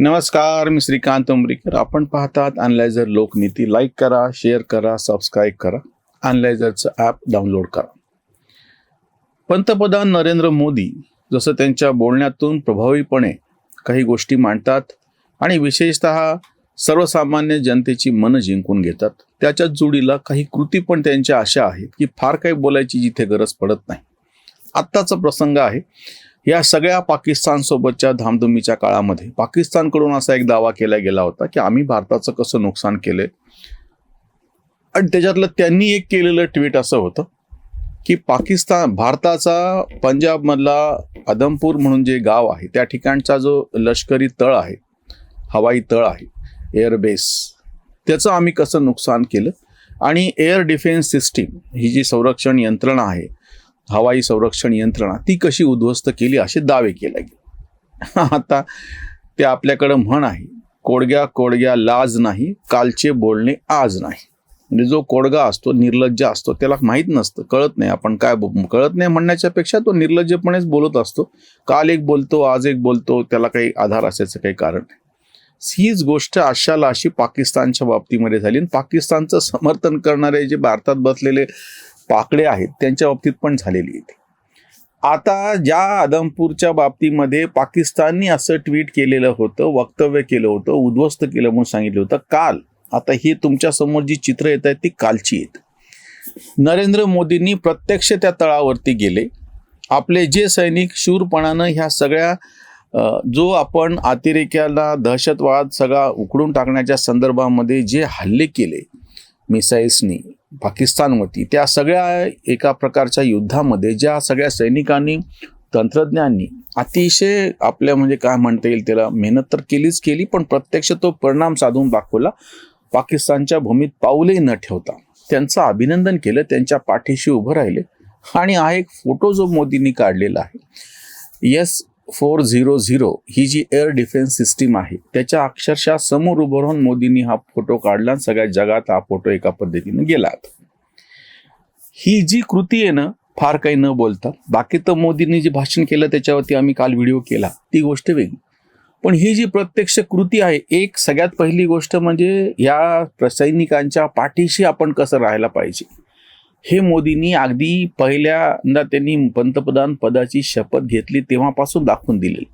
नमस्कार मी श्रीकांत उमरीकर. आपण पाहतात अनलायझर लोकनीती. लाईक करा शेअर करा सबस्क्राईब करा. अनलायझरचं ॲप डाउनलोड करा. पंतप्रधान नरेंद्र मोदी जसं त्यांच्या बोलण्यातून प्रभावीपणे काही गोष्टी मांडतात आणि विशेषतः सर्वसामान्य जनतेची मनं जिंकून घेतात. त्याच्याच जोडीला काही कृती पण त्यांच्या अशा आहेत की फार काही बोलायची जिथे गरज पडत नाही. आत्ताचा प्रसंग आहे. या सगळ्या पाकिस्तानसोबतच्या धामधुमीच्या काळामध्ये पाकिस्तानकडून असा एक दावा केला गेला होता की आम्ही भारताचं कसं नुकसान केलंय. आणि त्याच्यातलं त्यांनी एक केलेलं ट्विट असं होतं की पाकिस्तान भारताचा पंजाबमधला अदमपूर म्हणून जे गाव आहे त्या ठिकाणचा जो लष्करी तळ आहे हवाई तळ आहे एअरबेस त्याचं आम्ही कसं नुकसान केलं? आणि एअर डिफेन्स सिस्टीम ही जी संरक्षण यंत्रणा आहे हवाई संरक्षण यंत्रणा ती कशी उद्ध्वस्त केली असे दावे केले गेले. आता ते आपल्याकडं म्हण आहे कोडग्या कोडग्या लाज नाही कालचे बोलणे आज नाही. म्हणजे जो कोडगा असतो निर्लज्ज असतो त्याला माहीत नसतं कळत नाही आपण काय कळत नाही म्हणण्याच्या पेक्षा तो निर्लज्जपणेच बोलत असतो. काल एक बोलतो आज एक बोलतो त्याला काही आधार असायचं काही कारण नाही. हीच गोष्ट अशाला अशी पाकिस्तानच्या बाबतीमध्ये झाली आणि पाकिस्तानचं समर्थन करणारे जे भारतात बसलेले पाकडे आहेत त्यांच्या बाबतीत पण झालेली आहे आता ज्या आदमपूरच्या बाबतीमध्ये पाकिस्ताननी असं ट्विट केलेलं होतं वक्तव्य केलं होतं उद्ध्वस्त केलं म्हणून सांगितलं होतं काल आता ही तुमच्यासमोर जी चित्र येत आहेत ती कालची आहेत. नरेंद्र मोदींनी प्रत्यक्ष त्या तळावरती गेले. आपले जे सैनिक शूरपणानं ह्या सगळ्या जो आपण अतिरेक्याला दहशतवाद सगळा उकडून टाकण्याच्या संदर्भामध्ये जे हल्ले केले मिसाईल्सनी पाकिस्तानवरती. त्या सगळ्या एका प्रकारच्या युद्धामध्ये ज्या सगळ्या सैनिकांनी तंत्रज्ञांनी अतिशय आपल्या म्हणजे काय म्हणता येईल त्याला मेहनत तर केलीच केली पण प्रत्यक्ष तो परिणाम साधून दाखवला. पाकिस्तानच्या भूमीत पाऊलही न ठेवता त्यांचं अभिनंदन केलं त्यांच्या पाठीशी उभं राहिले. आणि हा एक फोटो जो मोदींनी काढलेला आहे. येस फोर झिरो झिरो ही जी एअर डिफेन्स सिस्टीम आहे त्याच्या अक्षरशः समोर उभं राहून मोदींनी हा फोटो काढला आणि सगळ्या जगात हा फोटो एका पद्धतीने गेला ही जी कृती आहे ना फार काही न बोलता बाकी तर मोदींनी जे भाषण केलं त्याच्यावरती आम्ही काल व्हिडिओ केला ती गोष्ट वेगळी. पण ही जी प्रत्यक्ष कृती आहे एक सगळ्यात पहिली गोष्ट म्हणजे या सैनिकांच्या पाठीशी आपण कसं राहायला पाहिजे? हे मोदींनी अगदी पहिल्यांदा त्यांनी पंतप्रधान पदाची शपथ घेतली तेव्हापासून दाखवून दिले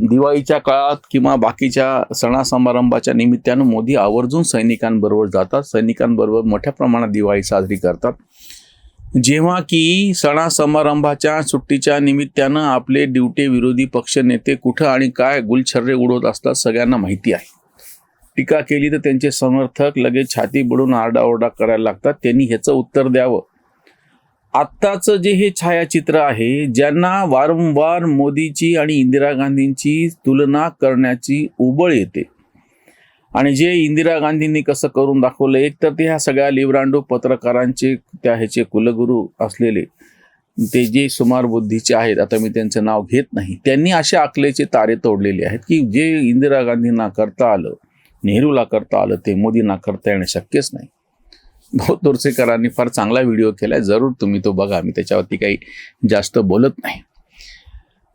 दिवाळीच्या काळात किंवा बाकीच्या सणासमारंभाच्या निमित्तानं मोदी आवर्जून सैनिकांबरोबर जातात. सैनिकांबरोबर मोठ्या प्रमाणात दिवाळी साजरी करतात. जेव्हा की सणासमारंभाच्या सुट्टीच्या निमित्तानं आपले ड्युटे विरोधी पक्षनेते कुठं आणि काय गुलछर्रे उडवत असतात सगळ्यांना माहिती आहे. टीका केली तर त्यांचे समर्थक लगेच छाती बुडून आरडाओरडा करायला लागतात. त्यांनी ह्याचं उत्तर द्यावं. आत्ताचं जे हे छायाचित्र आहे ज्यांना वारंवार मोदीची आणि इंदिरा गांधींची तुलना करण्याची उबळ येते. आणि जे इंदिरा गांधींनी कसं करून दाखवलं एक तर ते ह्या सगळ्या लिब्रांडो पत्रकारांचे त्या ह्याचे कुलगुरू असलेले ते जे सुमार बुद्धीचे आहेत आता मी त्यांचं नाव घेत नाही. त्यांनी अशा आकलेचे तारे तोडलेले आहेत की जे इंदिरा गांधींना करता आलं. नेहरूला करता आलं ते मोदींना करता येणं शक्यच नाही. भाऊ तोरसेकरांनी फार चांगला व्हिडिओ केलाय जरूर तुम्ही तो बघा मी त्याच्यावरती काही जास्त बोलत नाही.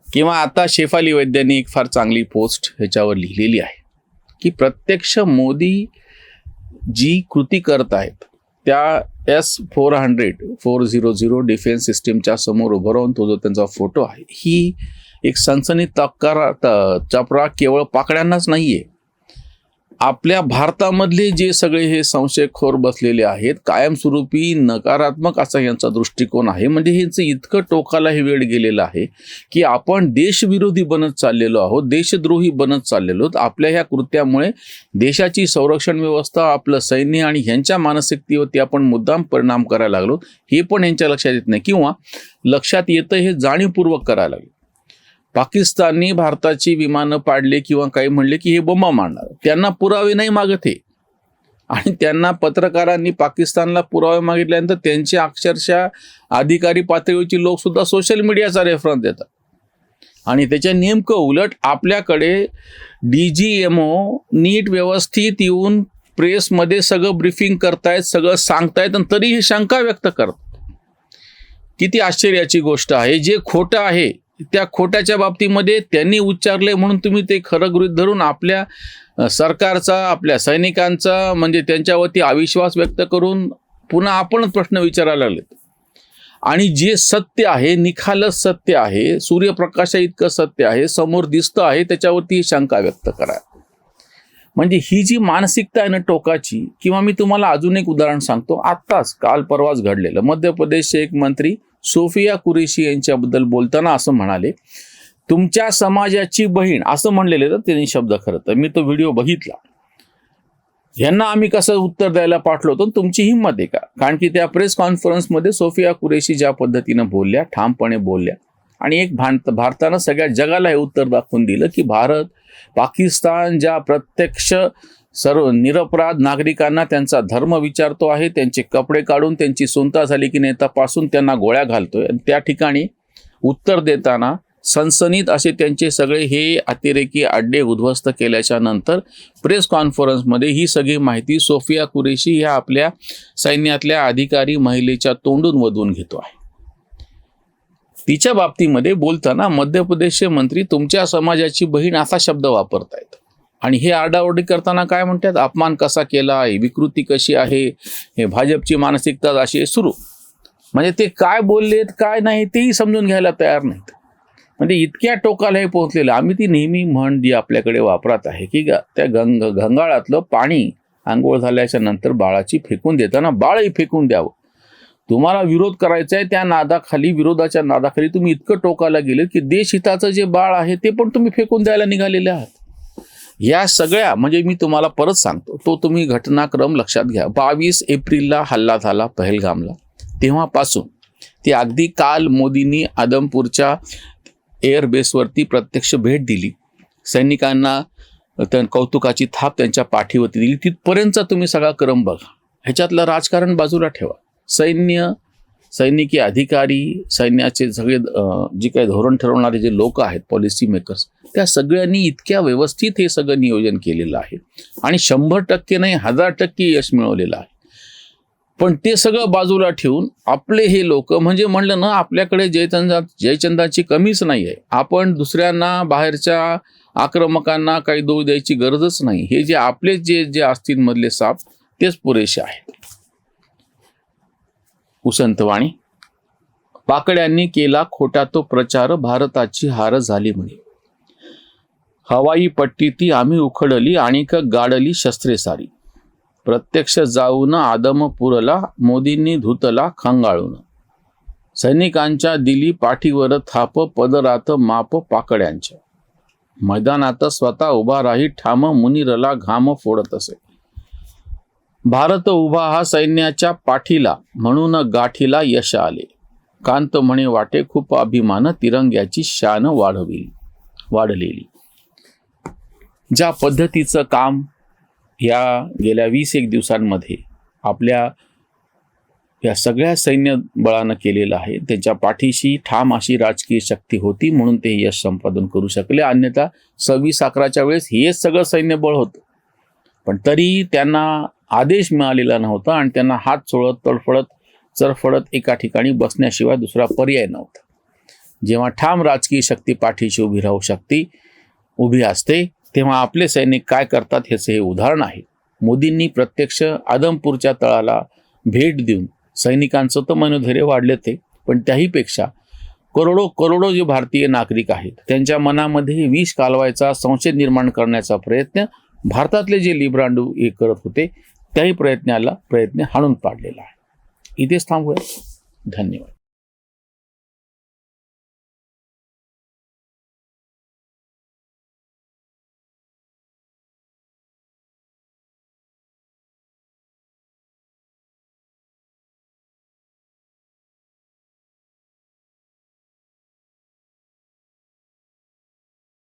किंवा आता शेफाली वैद्यांनी एक फार चांगली पोस्ट ह्याच्यावर लिहिलेली आहे की प्रत्यक्ष मोदी जी कृती करत आहेत त्या S four hundred four zero zero defence सिस्टीमच्या समोर उभं राहून तो जो त्यांचा फोटो आहे ही एक सनसनी तक्रार त- चपरा केवळ पाकड्यांनाच आहे आपल्या भारतामधले जे सगळे हे संशयखोर बसलेले आहेत कायमस्वरूपी नकारात्मक असा यांचा दृष्टिकोन आहे. म्हणजे ह्यांचं इतकं टोकाला हे वेळ गेलेलं आहे की आपण देशविरोधी बनत चाललेलो आहोत देशद्रोही बनत चाललेलो आहोत. आपल्या ह्या कृत्यामुळे देशाची संरक्षण व्यवस्था आपलं सैन्य आणि ह्यांच्या मानसिकतेवरती आपण मुद्दाम परिणाम करायला लागलो हे पण यांच्या लक्षात येत नाही. किंवा लक्षात येतं हे जाणीवपूर्वक करायला लागलं पाकिस्ताननी भारताची विमानं पाडले किंवा काही म्हणले की हे बोंबा मारणार. त्यांना पुरावे नाही मागत हे. आणि त्यांना पत्रकारांनी पाकिस्तानला पुरावे मागितल्यानंतर त्यांचे अक्षरशः अधिकारी पातळीवरची लोक सुद्धा सोशल मीडियाचा रेफरन्स देतात. आणि त्याच्या नेमकं उलट आपल्याकडे डी जी एम ओ नीट व्यवस्थित येऊन प्रेसमध्ये सगळं ब्रिफिंग करतायत सगळं सांगतायत आणि तरीही शंका व्यक्त करतात. किती आश्चर्याची गोष्ट आहे. जे खोटं आहे त्या खोट्याच्या बाबतीमध्ये त्यांनी उच्चारले म्हणून तुम्ही ते खरं गृहित धरून आपल्या सरकारचा आपल्या सैनिकांचा म्हणजे त्यांच्यावरती अविश्वास व्यक्त करून पुन्हा आपणच प्रश्न विचारायला लागलेत. आणि जे सत्य आहे निखालस सत्य आहे सूर्यप्रकाशा इतकं सत्य आहे समोर दिसतं आहे त्याच्यावरती शंका व्यक्त करा. म्हणजे ही जी मानसिकता आहे ना टोकाची किंवा मी तुम्हाला अजून एक उदाहरण सांगतो. आत्ताच काल परवाच घडलेलं. मध्य प्रदेशचे एक मंत्री सोफिया कुरेशी यांच्याबद्दल बोलताना असं म्हणाले तुमच्या समाजाची बहीण असं म्हणलेले तर त्यांनी शब्द खरं तर मी तो व्हिडिओ बघितला. यांना आम्ही कसं उत्तर द्यायला पाठलो होतो तुमची हिंमत आहे का? कारण की त्या प्रेस कॉन्फरन्समध्ये सोफिया कुरेशी ज्या पद्धतीनं बोलल्या ठामपणे बोलल्या आणि एक भांत भारतानं सगळ्या जगाला हे उत्तर दाखवून दिलं की भारत पाकिस्तान ज्या प्रत्यक्ष सर्व निरपराध नागरिकांना त्यांचा धर्म विचारतो आहे त्यांचे कपडे काढून त्यांची सुनता झाली की नाही तपासून त्यांना गोळ्या घालतोय. आणि त्या ठिकाणी उत्तर देताना सनसनीत असे त्यांचे सगळे हे अतिरेकी अड्डे उद्ध्वस्त केल्याच्यानंतर प्रेस कॉन्फरन्समध्ये ही सगळी माहिती सोफिया कुरेशी ह्या आपल्या सैन्यातल्या अधिकारी महिलेच्या तोंडून वधून घेतो आहे. तिच्या बाबतीमध्ये बोलताना मध्य प्रदेशचे मंत्री तुमच्या समाजाची बहीण असा शब्द वापरतायत. आणि हे आरडाओरडी करताना काय म्हणतात? अपमान कसा केला आहे विकृती कशी आहे? हे भाजपची मानसिकता अशी आहे सुरू. म्हणजे ते काय बोललेत काय नाही तेही समजून घ्यायला तयार नाहीत. म्हणजे इतक्या टोकाला हे पोहोचलेलं. आम्ही ती नेहमी म्हण जी आपल्याकडे वापरात आहे की ग- त्या गंग गंगाळातलं पाणी आंघोळ झाल्याच्यानंतर बाळाची फेकून देताना बाळही फेकून द्यावं. तुम्हाला विरोध करायचा आहे त्या नादाखाली विरोधाच्या नादाखाली तुम्ही इतकं टोकाला गेले की देशहिताचं जे बाळ आहे ते पण तुम्ही फेकून द्यायला निघालेले आहात. या सगळ्या म्हणजे मी तुम्हाला परत सांगतो तो तुम्ही घटनाक्रम लक्षात घ्या. बावीस एप्रिलला हल्ला झाला पहलगामला. तेव्हापासून ते अगदी काल मोदींनी आदमपूरच्या एअरबेसवरती प्रत्यक्ष भेट दिली. सैनिकांना त्या कौतुकाची थाप त्यांच्या पाठीवरती दिली. तिथपर्यंतचा तुम्ही सगळा क्रम बघा. ह्याच्यातलं राजकारण बाजूला ठेवा. सैन्य सैनिकी अधिकारी सैन्याचे सगळे जे काही धोरण ठरवणारे जे लोक आहेत पॉलिसी मेकर्स त्या सगळ्यांनी इतक्या व्यवस्थित हे सगळं नियोजन केलेलं आहे. आणि शंभर टक्के नाही हजार टक्के यश मिळवलेलं आहे. पण ते सगळं बाजूला ठेवून आपले हे लोक म्हणजे म्हणलं ना आपल्याकडे जयचंदा जयचंदाची कमीच नाही आहे आपण दुसऱ्यांना बाहेरच्या आक्रमकांना काही दोष द्यायची गरजच नाही. हे जे आपले जे जे असतील मधले साप तेच पुरेसे आहेत. उसंतवाणी पाकड्यांनी केला खोटा तो प्रचार भारताची हार झाली म्हणे. हवाई पट्टी ती आम्ही उखडली आणि गाडली शस्त्रे सारी. प्रत्यक्ष जाऊन आदमपुरला मोदींनी धुतला खंगाळून. सैनिकांच्या दिली पाठीवर थाप पदरात माप पाकड्यांच्या. मैदानात स्वतः उभा राही ठाम मुनिरला घाम फोडत असे. भारत उभा हा सैन्याच्या पाठीला म्हणून गाठीला यश आले. कांत म्हणे वाटे खूप अभिमान तिरंग्याची शान वाढविली वाढलेली. ज्या पद्धतीचं काम या गेल्या वीस एक दिवसांमध्ये आपल्या या सगळ्या सैन्य बळानं केलेलं आहे त्यांच्या पाठीशी ठाम अशी राजकीय शक्ती होती म्हणून ते यश संपादन करू शकले. अन्यथा सव्वीस अकराच्या वेळेस हेच सगळं सैन्यबळ होतं. पण तरी त्यांना आदेश मिळालेला नव्हता आणि त्यांना हात चोळत तडफडत चरफडत एका ठिकाणी बसण्याशिवाय दुसरा पर्याय नव्हता. जेव्हा ठाम राजकीय शक्ती पाठीशी उभी राहू शक्ती उभी असते तेव्हा आपले सैनिक काय करतात ह्याचे हे उदाहरण आहे. मोदींनी प्रत्यक्ष आदमपूरच्या तळाला भेट देऊन सैनिकांचं तर मनोधैर्य वाढले ते पण त्याहीपेक्षा करोडो करोडो जे भारतीय नागरिक आहेत त्यांच्या मनामध्ये विष कालवायचा संशय निर्माण करण्याचा प्रयत्न भारतातले जे लिब्रांडू हे करत होते त्याही प्रयत्नाला प्रयत्न हाणून पाडलेला आहे. इथेच थांबूया. धन्यवाद.